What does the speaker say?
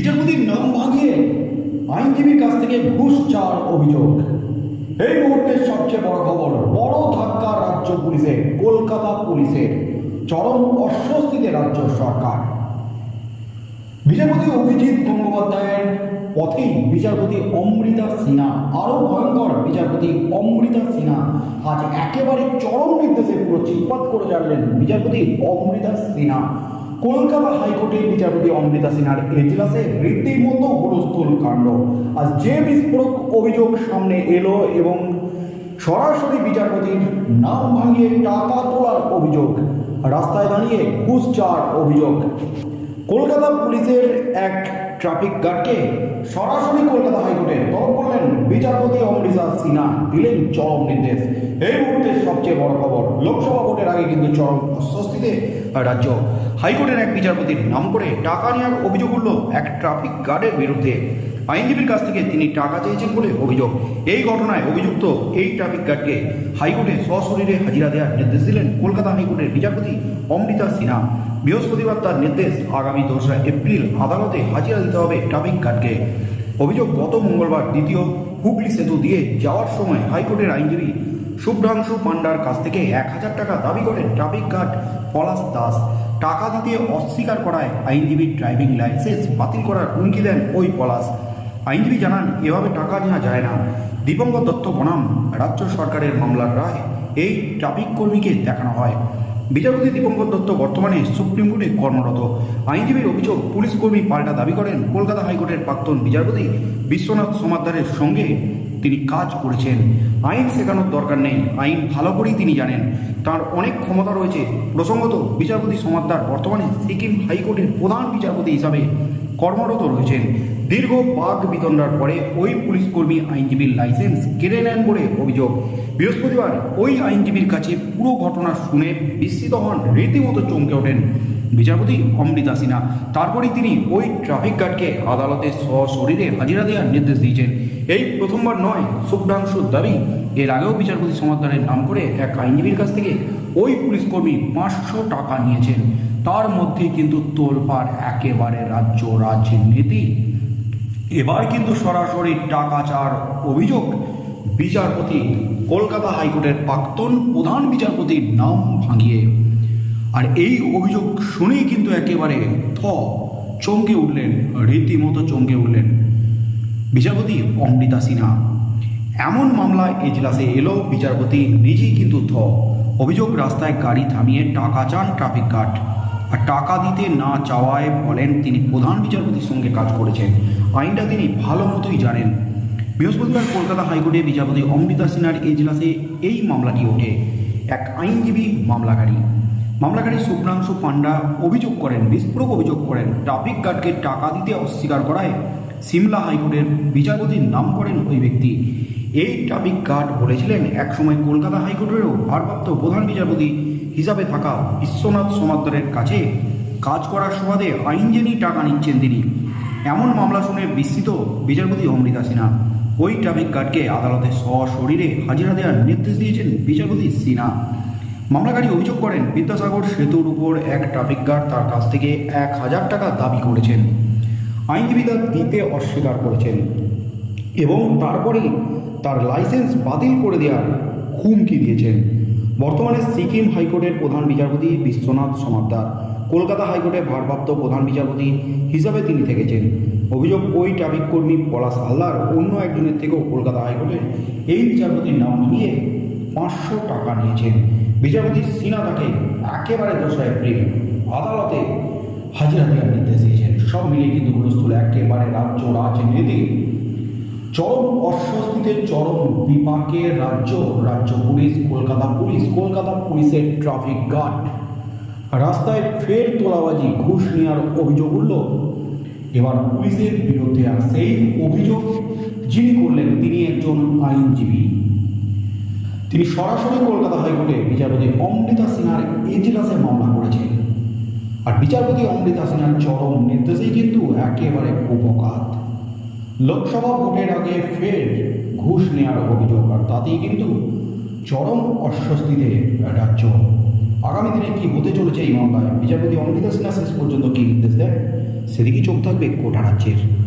বিচারপতির নাম ভাঙিয়ে আইনজীবীর কাছ থেকে ঘুষ চাওয়ার অভিযোগ। এই মুহূর্তের সবচেয়ে বড় খবর, বড় ধাক্কা রাজ্য পুলিশের কলকাতা পুলিশের চরম অস্বস্তিতে রাজ্য সরকার। বিচারপতি অভিজিৎ গঙ্গোপাধ্যায়ের পথেই বিচারপতি অমৃতা সিনহা, আরও ভয়ঙ্কর বিচারপতি অমৃতা সিনহা, আজ একেবারে চরম নির্দেশে পুরো চিৎপাত করে জানলেন বিচারপতি অমৃতা সিনহা। কলকাতা হাইকোর্টের বিচারপতি অমৃতা সিনহার এজলাসে রীতিমতো হুলস্থুল কাণ্ড। আজ যে বিস্ফোরক অভিযোগ সামনে এলো এবং সরাসরি বিচারপতির নাম ভাঙিয়ে টাকা তোলার অভিযোগ, রাস্তায় দাঁড়িয়ে ঘুষ চাওয়ার অভিযোগ। কলকাতা পুলিশের এক ট্রাফিক গার্ডকে সরাসরি কলকাতা হাইকোর্টে তলব করলেন বিচারপতি অমৃতা সিনহা। দিলেন চরম নির্দেশ। এই মুহূর্তে সবচেয়ে বড় খবর, লোকসভা ভোটের আগে কিন্তু চরম অস্বস্তিতে রাজ্য। হাইকোর্টের এক বিচারপতির নাম করে টাকা নেওয়ার অভিযোগ উঠল এক ট্রাফিক গার্ডের বিরুদ্ধে। আইনজীবীর কাছ থেকে তিনি টাকা চেয়েছেন বলে অভিযোগ। এই ঘটনায় অভিযুক্ত এই ট্রাফিক গার্ডকে হাইকোর্টে সশরীরে হাজিরা দেওয়ার নির্দেশ দিলেন কলকাতা হাইকোর্টের বিচারপতি অমৃতা সিনহা। বৃহস্পতিবার তার নির্দেশ আগামী দোসরা এপ্রিল আদালতে হাজিরা দিতে হবে ট্রাফিক গার্ডকে অভিযোগ, গত মঙ্গলবার দ্বিতীয় হুগলি সেতু দিয়ে যাওয়ার সময় হাইকোর্টের আইনজীবী শুভ্রাংশু পান্ডার কাছ থেকে এক হাজার টাকা দাবি করেন ট্রাফিক গার্ড পলাশ দাস। টাকা দিতে অস্বীকার করায় আইনজীবীর ড্রাইভিং লাইসেন্স বাতিল করার হুমকি দেন ওই পলাশ। আইনজীবী জানান, এভাবে টাকা নেওয়া যায় না। দীপঙ্কর দত্ত বনাম, রাজ্য সরকারের মামলার রায়। এই ট্রাফিক কর্মীকে দেখানো হয়। বিচারপতি দীপঙ্কর দত্ত বর্তমানে সুপ্রিম কোর্টে কর্মরত। আইনজীবীর অভিযোগ, পুলিশ কর্মী পাল্টা দাবি করেন। কলকাতা হাইকোর্টের প্রাক্তন বিচারপতি বিশ্বনাথ সমাদ্দারের সঙ্গে তিনি কাজ করেছেন। আইন শেখানোর দরকার নেই। আইন ভালো করেই তিনি জানেন। তার অনেক ক্ষমতা রয়েছে। প্রসঙ্গত, বিচারপতি সমাদ্দার বর্তমানে সিকিম হাইকোর্টের প্রধান বিচারপতি হিসাবে কর্মরত রয়েছেন। দীর্ঘ বাঘ বিতণ্ডার পরে ওই পুলিশ কর্মী আইনজীবীর লাইসেন্স কেড়ে নেন বলে অভিযোগ। বৃহস্পতিবার ওই আইনজীবীর কাছে পুরো ঘটনা শুনে বিস্মিত হন, রীতিমতো চমকে ওঠেন বিচারপতি অমৃতা সিনহা। তারপরেই তিনি ওই ট্রাফিক গার্ডকে আদালতে সশরীরে হাজিরা দেওয়ার নির্দেশ দিয়েছেন। এই প্রথমবার নয় শুভ্রাংশুর দাবি। এর আগেও বিচারপতি সমাদারের নাম করে এক আইনজীবীর কাছ থেকে ওই পুলিশ কর্মী পাঁচশো টাকা নিয়েছেন। তার মধ্যে কিন্তু তোলপাড় একেবারে রাজ্য রাজনীতি। এবার কিন্তু সরাসরি টাকা চার অভিযোগ। বিচারপতি, কলকাতা হাইকোর্টের প্রাক্তন প্রধান বিচারপতির নাম ভাঙিয়ে। আর এই অভিযোগ শুনেই কিন্তু একেবারে থ চমকে উঠলেন, রীতিমতো চমকে উঠলেন। বিচারপতি অমৃতা সিনহা। এমন মামলা এজলাসে এলো বিচারপতি, নিজেই কিন্তু থ। অভিযোগ, রাস্তায় গাড়ি থামিয়ে টাকা চান ট্রাফিক গার্ড। আর টাকা দিতে না চাওয়ায় বলেন তিনি প্রধান বিচারপতির সঙ্গে কাজ করেছেন। আইনটা তিনি ভালো মতোই জানেন। বৃহস্পতিবার কলকাতা হাইকোর্টে বিচারপতি অমৃতা সিনহার এজলাসে এই মামলাটি ওঠে। এক আইনজীবী মামলাকারী। মামলাকারী শুভ্রাংশু পান্ডা অভিযোগ করেন, বিস্ফোরক অভিযোগ করেন, ট্রাফিক গার্ডকে টাকা দিতে অস্বীকার করায় সিমলা হাইকোর্টের বিচারপতির নাম করেন ওই ব্যক্তি। এই ট্রাফিক গার্ড বলেছিলেন, একসময় কলকাতা হাইকোর্টেরও ভারপ্রাপ্ত প্রধান বিচারপতি হিসাবে থাকা বিশ্বনাথ সমাদ্দারের কাছে কাজ করার সুবাদে আইনজীবী টাকা নিচ্ছেন তিনি। এমন মামলা শুনে বিস্মিত বিচারপতি অমৃতা সিনহা। ওই ট্রাফিক গার্ডকে আদালতে সশরীরে হাজিরা দেওয়ার নির্দেশ দিয়েছেন বিচারপতি সিনহা। মামলাকারী অভিযোগ করেন, বিদ্যাসাগর সেতুর উপর এক ট্রাফিক গার্ড তার কাছ থেকে এক হাজার টাকা দাবি করেছেন। আইনজীবী তা দিতে অস্বীকার করেছেন এবং তারপরেই তার লাইসেন্স বাতিল করে দেওয়ার হুমকি দিয়েছেন। বর্তমানে সিকিম হাইকোর্টের প্রধান বিচারপতি বিশ্বনাথ সমাদ্দার, কলকাতা হাইকোর্টের ভারপ্রাপ্ত প্রধান বিচারপতি হিসাবে তিনি থেকেছেন। অভিযোগ ওই ট্রাফিক কর্মী পলাশ হালদার অন্য একজনের থেকেও কলকাতা হাইকোর্টের এই বিচারপতির নাম নিয়ে পাঁচশো টাকা নিয়েছেন। বিচারপতি সিনহা তাকে একেবারে দোসরা এপ্রিল আদালতে হাজিরা দেওয়ার নির্দেশ দিয়েছেন। সব মিলিয়ে কিন্তু হুলস্থুল একেবারে রাজ্য রাজনীতি। চরম অস্বস্তিতে, চরম বিপাকে রাজ্য রাজ্য পুলিশ, কলকাতা পুলিশ, কলকাতা পুলিশের ট্রাফিক গার্ড রাস্তায় ফের তোলাবাজি, ঘুষ নেওয়ার অভিযোগ উঠল। এবার পুলিশের বিরুদ্ধে আর সেই অভিযোগ যিনি করলেন, তিনি একজন আইনজীবী। তিনি সরাসরি কলকাতা হাইকোর্টে বিচারপতি অমৃতা সিনহার এজলাসে মামলা করেছেন। আর বিচারপতি অমৃতা সিনহার চরম নির্দেশেই কিন্তু একেবারে উপকাত। লোকসভা ভোটের আগে ফের ঘুষ নেওয়ার অভিযোগ, আর তাতেই কিন্তু চরম অস্বস্তিতে রাজ্য। আগামী দিনে কি হতে চলেছে এই মামলায়? বিচারপতি অমৃতা সিনহা শেষ পর্যন্ত কি নির্দেশ দেন? সেদিকে চোখ থাকবে কোটা রাজ্যের।